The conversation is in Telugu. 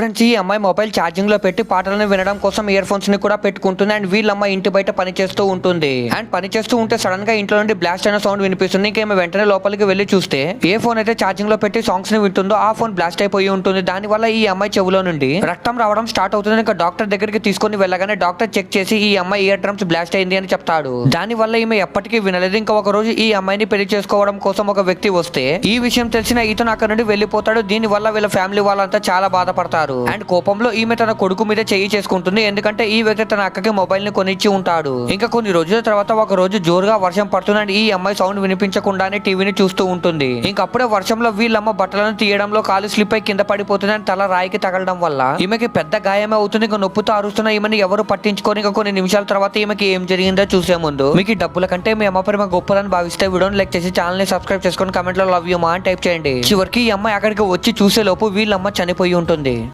ఫ్రెండ్స్ ఈ అమ్మాయి మొబైల్ ఛార్జింగ్లో పెట్టి పాటలను వినడం కోసం ఇయర్ ఫోన్స్ని కూడా పెట్టుకుంటుంది అండ్ వీళ్ళమ్మ ఇంటి బయట పని చేస్తూ ఉంటుంది. అండ్ పని చేస్తూ ఉంటే సడన్గా ఇంట్లో నుండి బ్లాస్ట్ అయిన సౌండ్ వినిపిస్తుంది. ఇంకేమో వెంటనే లోపలికి వెళ్ళి చూస్తే ఏ ఫోన్ అయితే ఛార్జింగ్లో పెట్టి సాంగ్స్ని వింటుందో ఆ ఫోన్ బ్లాస్ట్ అయిపోయి ఉంటుంది. దాని వల్ల ఈ అమ్మాయి చెవులో నుండి రక్తం రావడం స్టార్ట్ అవుతుంది. ఇంకా డాక్టర్ దగ్గరికి తీసుకొని వెళ్ళగానే డాక్టర్ చెక్ చేసి ఈ అమ్మాయి ఇయర్ డ్రమ్స్ బ్లాస్ట్ అయింది అని చెప్తాడు. దాని వల్ల ఈమె ఎప్పటికీ వినలేదు. ఇంకా ఒక రోజు ఈ అమ్మాయిని పెళ్ళి చేసుకోవడం కోసం ఒక వ్యక్తి వస్తే ఈ విషయం తెలిసిన ఇతను అక్కడ నుండి వెళ్ళిపోతాడు. దీని వల్ల వీళ్ళ ఫ్యామిలీ వాళ్ళంతా చాలా బాధపడతారు. అండ్ కోపంలో ఈమె తన కొడుకు మీద చెయ్యి చేసుకుంటుంది. ఎందుకంటే ఈ వ్యక్తి తన అక్కకి మొబైల్ని కొనిచ్చి ఉంటాడు. ఇంకా కొన్ని రోజుల తర్వాత ఒక రోజు జోరుగా వర్షం పడుతుంది అండ్ ఈ అమ్మాయి సౌండ్ వినిపించకుండానే టీవీని చూస్తూ ఉంటుంది. ఇంకప్పుడే వర్షంలో వీళ్ళమ్మ బట్టలను తీయడంలో కాలు స్లిప్ అయి కింద పడిపోతుంది అండ్ తల రాయికి తగలడం వల్ల ఈమెకి పెద్ద గాయమే అవుతుంది. ఇంకా నొప్పుతో అరుస్తున్న ఈమెను ఎవరు పట్టించుకొని ఇంకా కొన్ని నిమిషాల తర్వాత ఈమెకి ఏం జరిగిందో చూసే ముందు మీకు డబ్బుల కంటే మీ అమ్మ ప్రేమ గొప్పదని భావిస్తే వీడియోని లైక్ చేసి ఛానల్ని సబ్స్క్రైబ్ చేసుకొని కమెంట్లో లవ్ యూ మా అని టైప్ చేయండి. చివరికి ఈ అమ్మాయి అక్కడికి వచ్చి చూసే లోపు వీళ్ళమ్మ చనిపోయి ఉంటుంది.